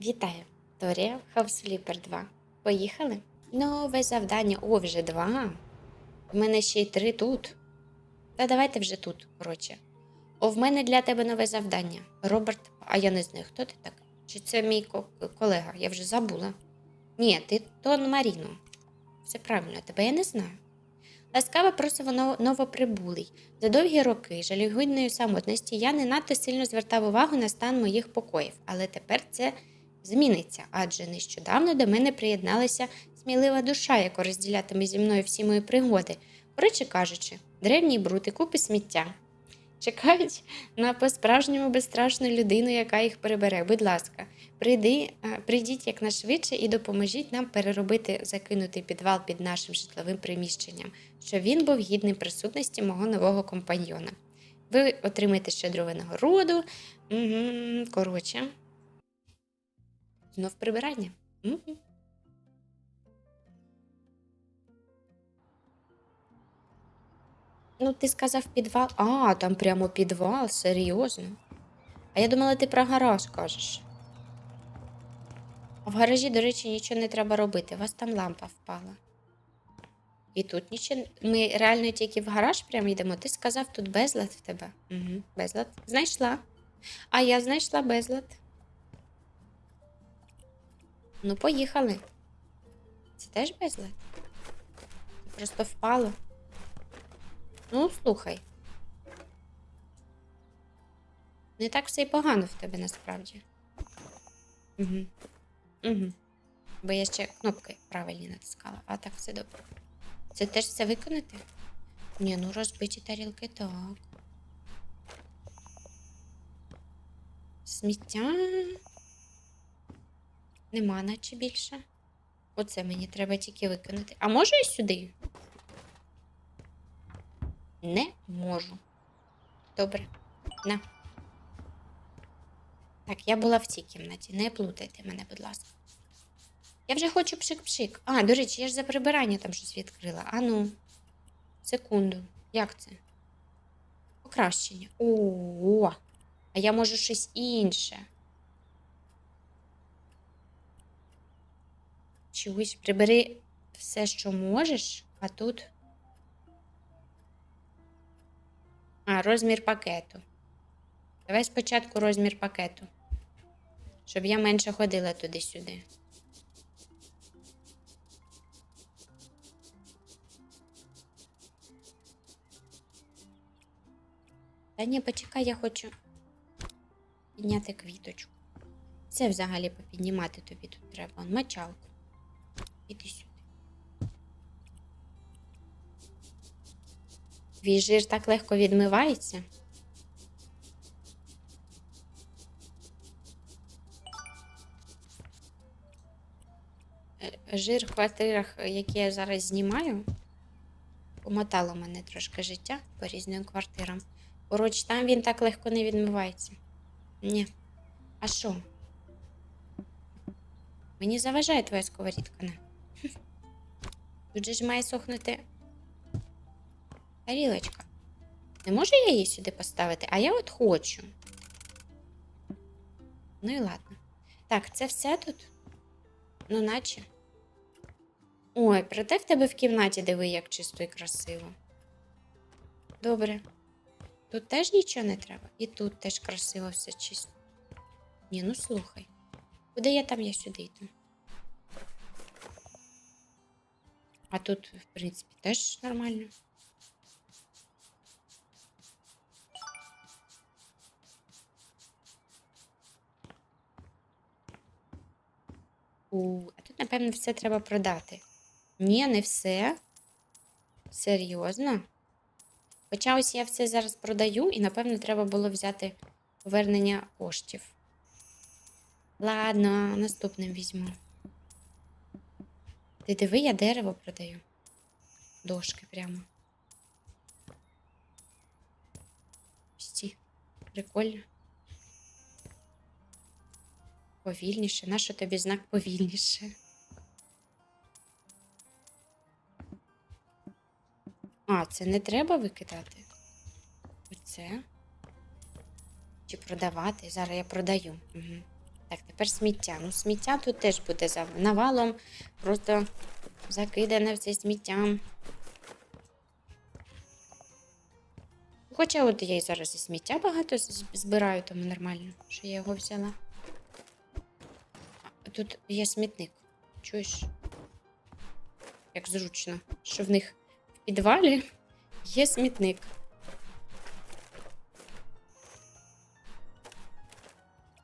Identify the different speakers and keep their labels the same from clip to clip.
Speaker 1: Вітаю! Торія Houseflipper 2. Поїхали? Нове завдання. О, вже два. В мене ще й три тут. Та давайте вже тут, коротше. О, в мене для тебе нове завдання. Роберт, а я не знаю, хто ти так? Чи це мій ко- колега? Я вже забула. Ні, ти Тон Маріно. Все правильно, тебе я не знаю. Ласкаво просимо новоприбулий. За довгі роки жалюгідної самотності я не надто сильно звертав увагу на стан моїх покоїв, але тепер це зміниться, адже нещодавно до мене приєдналася смілива душа, яка розділятиме зі мною всі мої пригоди. Коротше кажучи, древній бруд і купи сміття. Чекають на по-справжньому безстрашну людину, яка їх перебере. Будь ласка, прийди, е, прийдіть якнайшвидше і допоможіть нам переробити закинутий підвал під нашим житловим приміщенням, щоб він був гідним присутності мого нового компаньйона. Ви отримаєте щедрову нагороду. Угу, коротше. Знов прибирання. Угу. Ну, ти сказав підвал. А, там прямо підвал, серйозно. А я думала, ти про гараж кажеш. А в гаражі, до речі, нічого не треба робити. У вас там лампа впала. І тут нічого. Ми реально тільки в гараж прямо йдемо. Ти сказав, тут безлад в тебе. Угу, безлад. Знайшла. А я знайшла безлад. Ну, поїхали. Це теж безлад? Просто впало. Ну, слухай. Не так все й погано в тебе насправді. Угу. Угу. Бо я ще кнопки правильні натискала, а так все добре. Це теж все виконати? Ні, ну розбиті тарілки так. Сміття. Нема наче більше. Оце мені треба тільки виконати. А можу і сюди? Не можу. Добре. На. Так, я була в цій кімнаті. Не плутайте мене, будь ласка. Я вже хочу пшик-пшик. А, до речі, я ж за прибирання там щось відкрила. А ну, секунду. Як це? Покращення. О, а я можу щось інше. Чогось прибери все, що можеш, а тут. А, розмір пакету. Давай спочатку розмір пакету. Щоб я менше ходила туди-сюди. Та ні, почекай, я хочу підняти квіточку. Це взагалі попіднімати тобі тут треба. Мочалку. Іди сюди. Твій жир так легко відмивається. Е, Жир в квартирах, які я зараз знімаю, помотало мене трошки життя по різним квартирам. Поруч там він так легко не відмивається. Ні. А що? Мені заважає твоя сковорідка. Тут же ж має сохнути тарілочка. Не можу я її сюди поставити, а я от хочу. Ну і ладно. Так, це все тут? Ну, наче. Ой, проте в тебе в кімнаті диви, як чисто і красиво. Добре. Тут теж нічого не треба. І тут теж красиво все чисто. Ні, ну слухай. Куди я там, я сюди йду. А тут, в принципі, теж нормально. А тут, напевно, все треба продати. Ні, не все. Серйозно? Хоча ось я все зараз продаю, і, напевно, треба було взяти повернення коштів. Ладно, наступним візьму. Ти диви, я дерево продаю. Дошки прямо. Ось. Прикольно. Повільніше. Нащо тобі знак повільніше? А, це не треба викидати. Оце. Чи продавати? Зараз я продаю. Угу. Так, тепер сміття. Ну, сміття тут теж буде навалом, просто закидане все сміттям. Хоча от я і зараз і сміття багато збираю, тому нормально, що я його взяла. Тут є смітник. Чуєш? Як зручно, що в них в підвалі є смітник.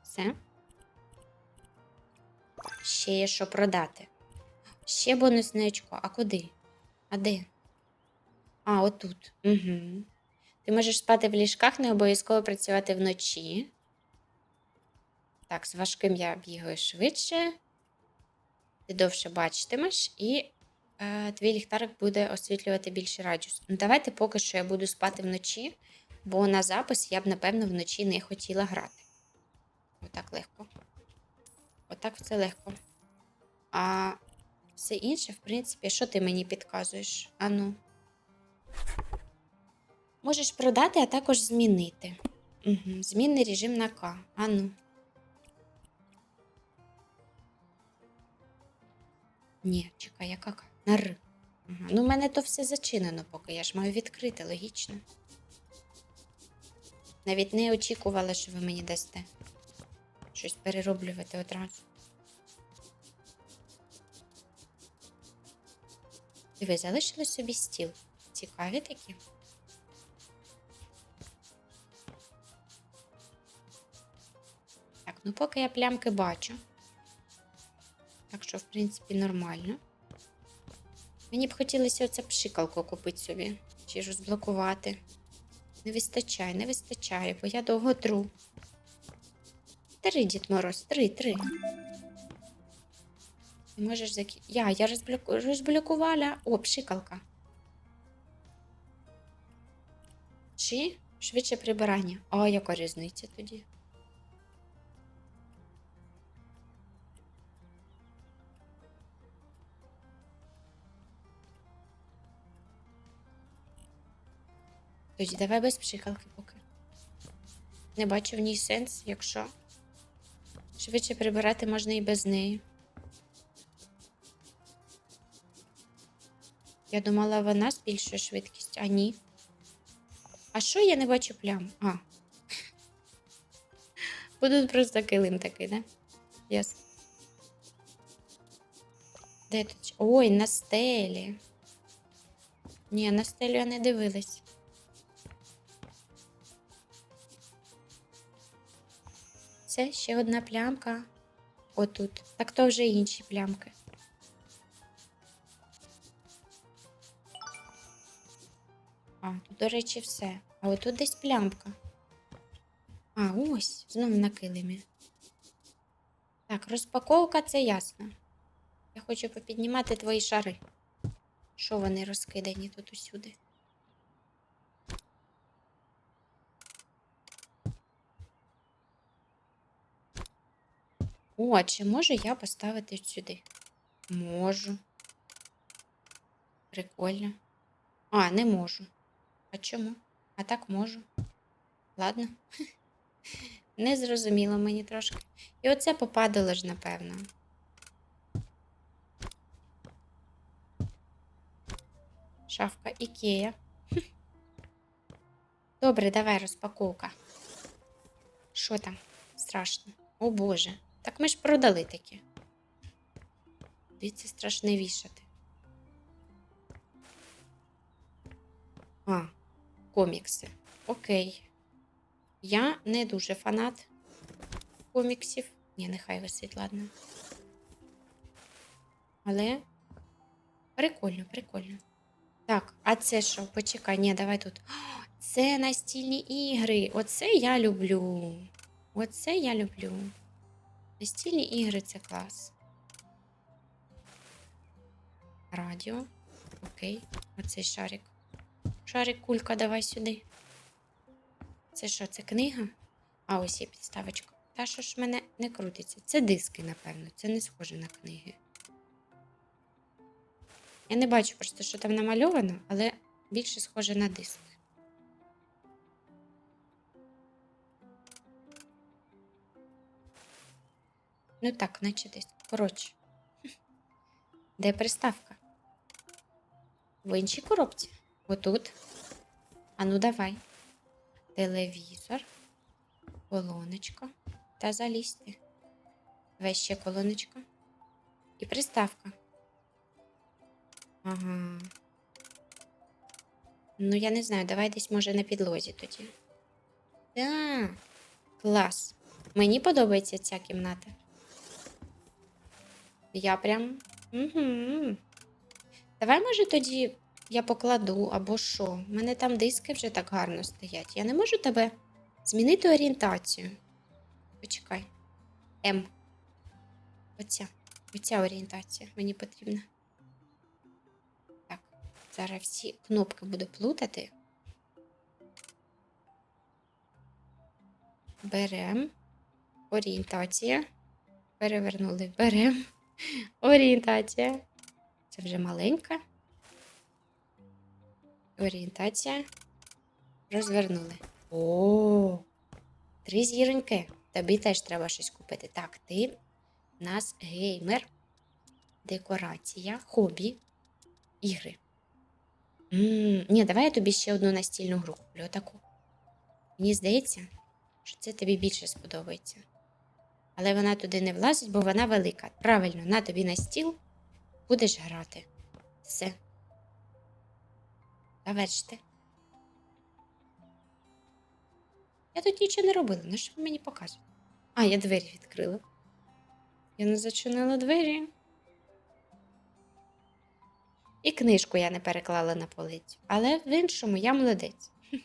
Speaker 1: Все. Ще є що продати. Ще бонусне очко. А куди? А де? А, отут. Угу. Ти можеш спати в ліжках, не обов'язково працювати вночі. Так, з важким я бігаю швидше. Ти довше бачитимеш, і е, твій ліхтарик буде освітлювати більший радіус. Ну, давайте поки що я буду спати вночі, бо на запис я б, напевно, вночі не хотіла грати. Отак легко. Отак все легко. А все інше, в принципі, що ти мені підказуєш? Ану. Можеш продати, а також змінити. Угу. Змінний режим на К. Ану. Ні, чекай, яка К? На Р. Ага. Ну, в мене то все зачинено поки. Я ж маю відкрити, логічно. Навіть не очікувала, що ви мені дасте. Щось перероблювати одразу. Диви, залишили собі стіл. Цікаві такі. Так, ну поки я плямки бачу. Так що, в принципі, нормально. Мені б хотілося оце пшикалку купити собі. Чи ж розблокувати. Не вистачає, не вистачає, бо я довго тру. Три, Дід Мороз, три, три. Ти можеш закі... Я, я розблоку... розблокувала. О, пшикалка. Чи швидше прибирання. А яка різниця тоді? Тоді давай без пшикалки поки. Не бачу в ній сенс, якщо швидше прибирати можна і без неї. Я думала, вона збільшує швидкість, а ні. А що я не бачу плям? А. Будуть просто килим такий, да? Ясно. Де тут? Ой, на стелі. Ні, на стелю я не дивилась. Це ще одна плямка. Отут. Так то вже інші плямки. А, тут, до речі, все. А отут десь плямка. А, ось, знов на килимі. Так, розпаковка це ясно. Я хочу попіднімати твої шари. Що вони розкидані тут усюди? О, чи можу я поставити сюди? Можу. Прикольно. А, не можу. А чому? А так можу. Ладно. Не зрозуміло мені трошки. І оце попадало ж, напевно. Шафка Ікея. Добре, давай розпаковка. Що там? Страшно. О Боже. Так ми ж продали таке. Дивіться, страшне вішати. А, комікси. Окей. Я не дуже фанат коміксів. Ні, нехай висить, ладно. Але прикольно, прикольно. Так, а це що? Почекай, ні, давай тут. Це настільні ігри. Оце я люблю. Оце я люблю. Настільні ігри це клас. Радіо. Окей. Оцей шарик. Шарик, кулька, давай сюди. Це що, це книга? А, ось є підставочка. Та що ж мене не крутиться? Це диски, напевно. Це не схоже на книги. Я не бачу просто, що там намальовано, але більше схоже на диск. Ну так, наче десь. Коротше. Де приставка? В іншій коробці. Отут. А ну давай. Телевізор, колоночка та залізти. Давай ще колоночка. І приставка. Ага. Ну, я не знаю, давай десь може на підлозі тоді. Так, клас. Мені подобається ця кімната. Я прям. Угу. Давай, може, тоді я покладу або що. У мене там диски вже так гарно стоять. Я не можу тебе змінити орієнтацію. Почекай. М. Оця. Оця орієнтація мені потрібна. Так, зараз всі кнопки буду плутати. Берем. Орієнтація. Перевернули. Берем. Орієнтація. Це вже маленька. Орієнтація. Розвернули. О, три зіроньки. Тобі теж треба щось купити. Так, ти у нас геймер, декорація, хобі, ігри. м ні, давай я тобі ще одну настільну гру куплю. Отаку. Мені здається, що це тобі більше сподобається. Але вона туди не влазить, бо вона велика. Правильно, на тобі на стіл будеш грати. Все. Завершити. Я тут нічого не робила. На що ви мені показуєте? А, я двері відкрила. Я не зачинила двері. І книжку я не переклала на полицю. Але в іншому я молодець.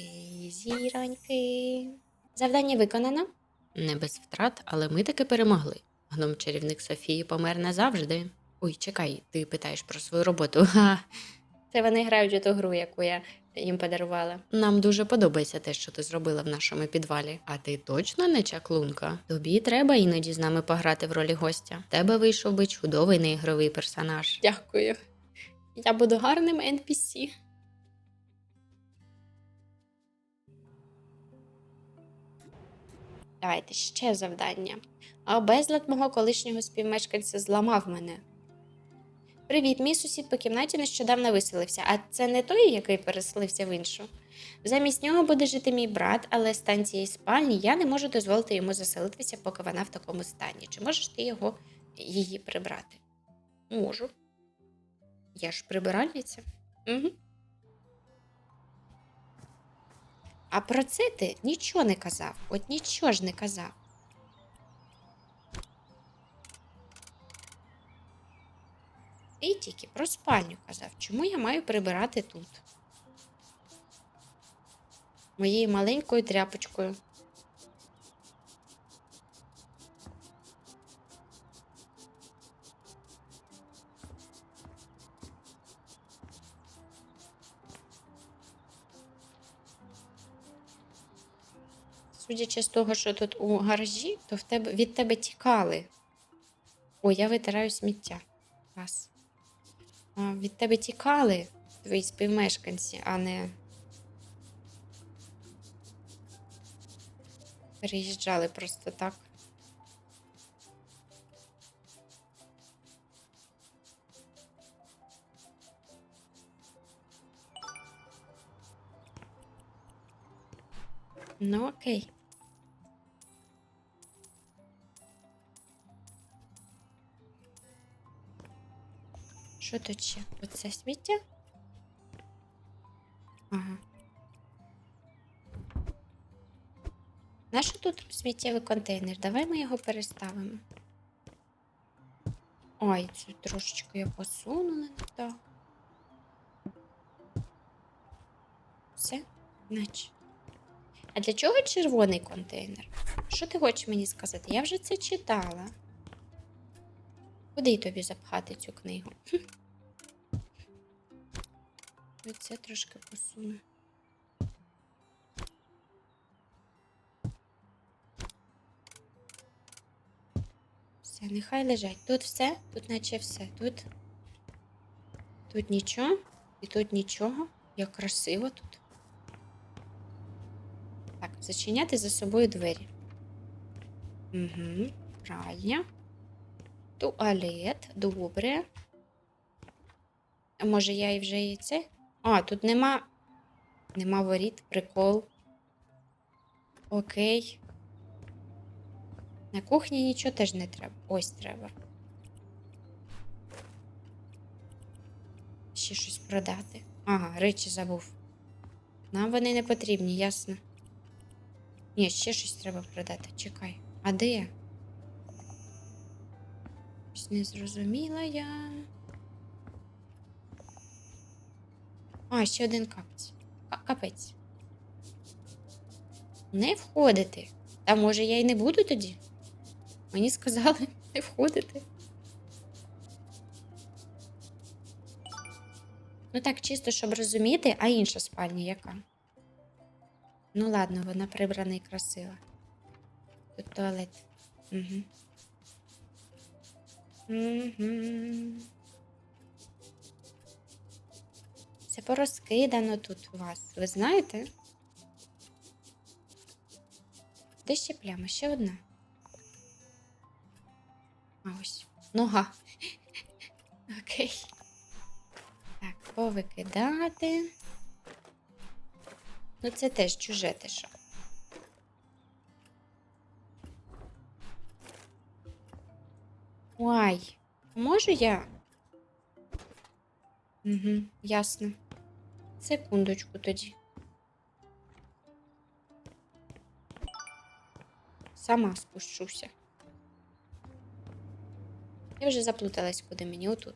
Speaker 1: Ей, Зіроньки. Завдання виконано. Не без втрат, але ми таки перемогли. Гном чарівник Софії помер назавжди. Ой, чекай, ти питаєш про свою роботу. Ха. Це вони грають у ту гру, яку я їм подарувала. Нам дуже подобається те, що ти зробила в нашому підвалі. А ти точно не чаклунка? Тобі треба іноді з нами пограти в ролі гостя. В Тебе вийшов би чудовий неігровий персонаж. Дякую. Я буду гарним NPC. Давайте ще завдання. А безлад мого колишнього співмешканця зламав мене. Привіт, мій сусід по кімнаті нещодавно виселився, а це не той, який переселився в іншу. Замість нього буде жити мій брат, але з цієї спальні я не можу дозволити йому заселитися, поки вона в такому стані. Чи можеш ти його її прибрати? Можу. Я ж прибиральниця. Угу. А про це ти нічого не казав. От нічого ж не казав. Ти тільки про спальню казав. Чому я маю прибирати тут? Моєю маленькою тряпочкою. Судячи з того, що тут у гаражі, то в тебе, від тебе тікали. О, я витираю сміття. Раз. А, від тебе тікали твої співмешканці, а не переїжджали просто так. Ну, окей. Що тут ще? Оце сміття? Ага. Нащо тут сміттєвий контейнер? Давай ми його переставимо. Ой, цю трошечки я посунула не так. Все, наче. А для чого червоний контейнер? Що ти хочеш мені сказати? Я вже це читала. Куди тобі запхати цю книгу? Оце трошки посуну. Все, нехай лежать. Тут все, тут наче все. Тут Тут нічого, і тут нічого. Як красиво тут. Зачиняти за собою двері. Угу, пральня. Туалет, добре. А може я і вже і це? А, тут нема. Нема воріт, прикол. Окей. На кухні нічого теж не треба. Ось треба. Ще щось продати. Ага, речі забув. Нам вони не потрібні, ясно. Ні, ще щось треба продати. Чекай. А де? Щось не зрозуміла я. А, ще один капець. Капець. Не входити. Та може я й не буду тоді? Мені сказали не входити. Ну так, чисто, щоб розуміти, а інша спальня яка? Ну ладно, вона прибрана і красива. Тут туалет. Угу. Угу. Це порозкидано тут у вас. Ви знаєте? Де ще пляма? Ще одна. А ось. Нога. Окей. Так, повикидати. Ну, це теж чуже те що. Ой, можу я? Угу, ясно. Секундочку тоді. Сама спущуся. Я вже заплуталась, куди мені отут.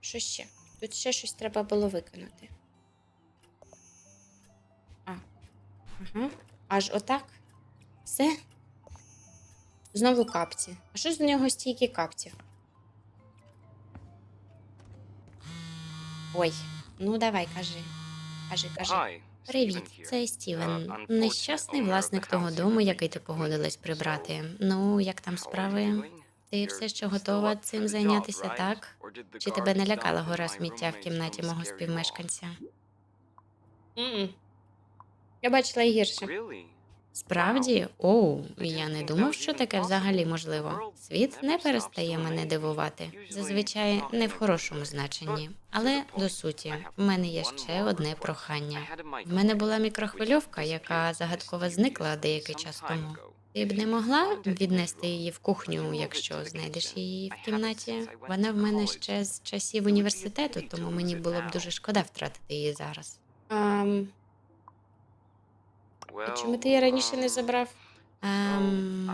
Speaker 1: Що ще? Тут ще щось треба було викинути. Ага. Аж отак. Все. Знову капці. А що з нього стільки капців? Ой, ну давай, кажи. Кажи, кажи.
Speaker 2: Привіт, це Стівен, нещасний власник того дому,
Speaker 1: який ти погодилась прибрати. Ну, як там справи? Ти все ще готова цим зайнятися, так? Чи тебе налякала гора сміття в кімнаті мого співмешканця? м Я бачила і гірше. Справді, оу, я не думав, що таке взагалі можливо. Світ не перестає мене дивувати. Зазвичай не в хорошому значенні. Але до суті, в мене є ще одне прохання. В мене була мікрохвильовка, яка загадково зникла деякий час тому. Ти б не могла віднести її в кухню, якщо знайдеш її в кімнаті. Вона в мене ще з часів університету, тому мені було б дуже шкода втратити її зараз. Um, чому ти її раніше не забрав? Ем,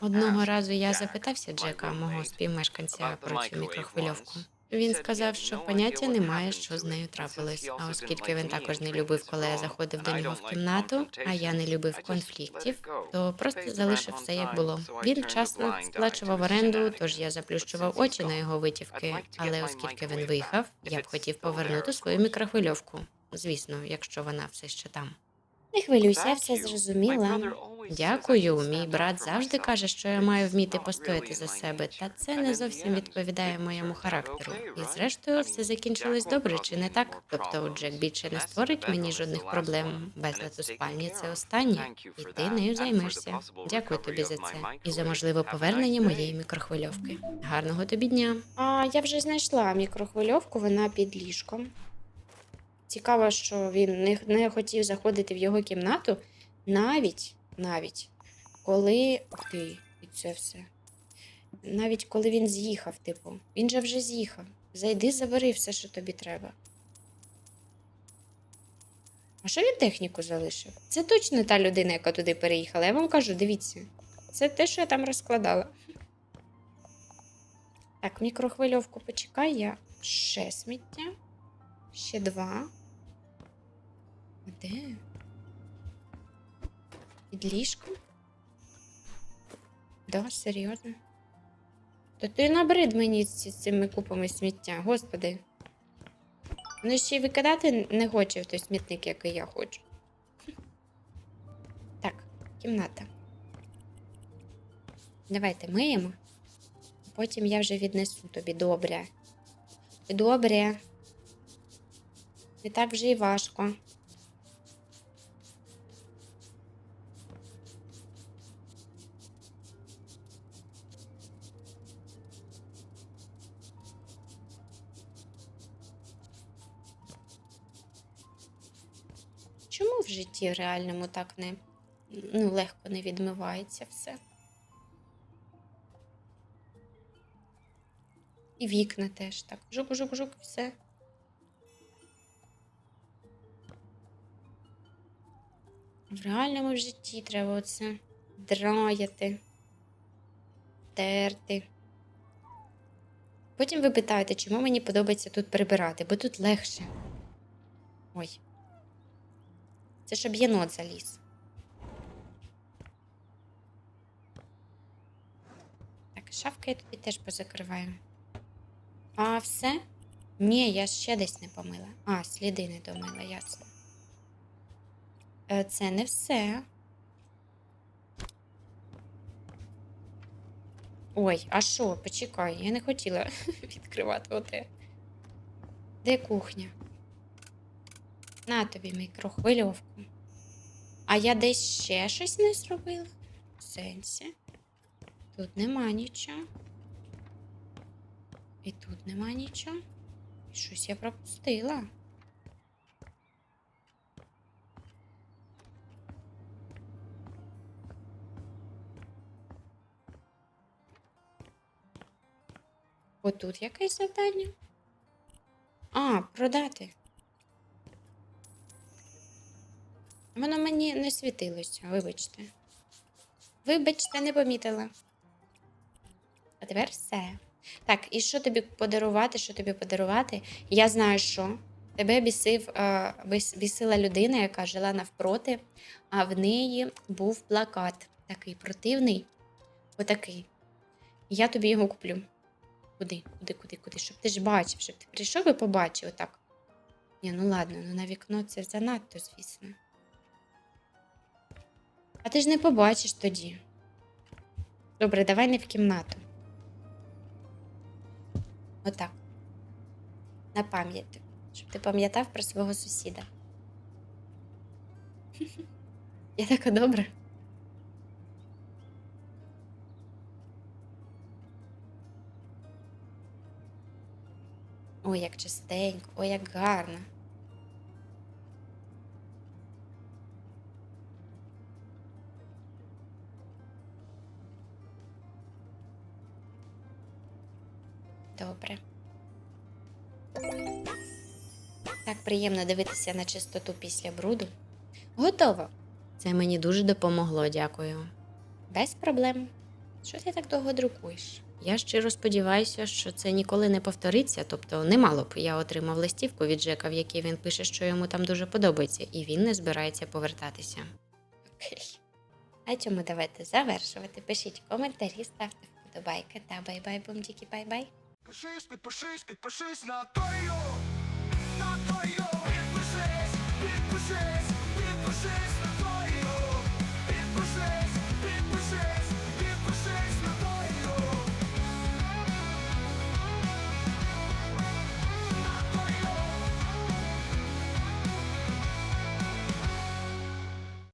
Speaker 1: одного разу я запитався Джека, мого співмешканця, про цю мікрохвильовку. Він сказав, що поняття немає, що з нею трапилось. А оскільки він також не любив, коли я заходив до нього в кімнату, а я не любив конфліктів, то просто залишив все як було. Він часто сплачував оренду, тож я заплющував очі на його витівки. Але оскільки він виїхав, я б хотів повернути свою мікрохвильовку. Звісно, якщо вона все ще там. Не хвилюйся, я все зрозуміла. Дякую. Мій брат завжди каже, що я маю вміти постояти за себе, та це не зовсім відповідає моєму характеру. І зрештою, все закінчилось добре, чи не так? Тобто Джек більше не створить мені жодних проблем. Безлад у спальні це останнє, і ти нею займешся. Дякую тобі за це і за можливе повернення моєї мікрохвильовки. Гарного тобі дня. А я вже знайшла мікрохвильовку, вона під ліжком. Цікаво, що він не, не хотів заходити в його кімнату навіть, навіть коли. Ух ти, і це все. Навіть коли він з'їхав, типу, він же вже з'їхав. Зайди, забери все, що тобі треба. А що він техніку залишив? Це точно та людина, яка туди переїхала. Я вам кажу, дивіться. Це те, що я там розкладала. Так, мікрохвильовку почекай, я ще сміття. Ще два. Де? Під ліжком? Да, серйозно? То ти набрид мені з цими купами сміття, господи. Ну ще й викидати не хоче в той смітник, який я хочу. Так, кімната. Давайте миємо. Потім я вже віднесу тобі добре. Добре. Не так вже і важко. Чому в житті реальному так не ну, легко не відмивається все? І вікна теж так. Жук-жук-жук, все. В реальному житті треба оце драяти, терти. Потім ви питаєте, чому мені подобається тут прибирати, бо тут легше. Ой. Це щоб єнот заліз. Так, шафки я тобі теж позакриваю. А все? Ні, я ще десь не помила. А, сліди не домила, ясно. Е, Це не все. Ой, а що? Почекай, я не хотіла відкривати оте. Де кухня? На тобі мікрохвильовку. А я десь ще щось не зробила? В сенсі. Тут нема нічого. І тут нема нічого. І щось я пропустила. Отут якесь завдання. А, продати. Воно мені не світилося, вибачте. Вибачте, не помітила. А тепер все. Так, і що тобі подарувати? Що тобі подарувати? Я знаю, що тебе бісив, е, бісила людина, яка жила навпроти, а в неї був плакат такий противний. Отакий. Я тобі його куплю. Куди? Куди, куди, куди? Щоб ти ж бачив, щоб ти прийшов і побачив отак. Ні, ну ладно, ну на вікно це занадто, звісно. А ти ж не побачиш тоді. Добре, давай не в кімнату. Отак. На пам'ять. Щоб ти пам'ятав про свого сусіда. Я така добра. Ой, як чистенько, ой, як гарно. Добре. Так приємно дивитися на чистоту після бруду. Готово.
Speaker 2: Це мені дуже допомогло, дякую.
Speaker 1: Без проблем. Що ти так довго друкуєш?
Speaker 2: Я щиро сподіваюся, що це ніколи не повториться. Тобто, немало б я отримав листівку від Джека, в якій він пише, що йому там дуже подобається, і він не збирається повертатися.
Speaker 1: Окей. На цьому давайте завершувати. Пишіть коментарі, ставте вподобайки та бай-бай, бумдіки, бай-бай.
Speaker 3: Підпишись, підпишись, підпишись на тою, на тою, підпишись, підпишись, підпишись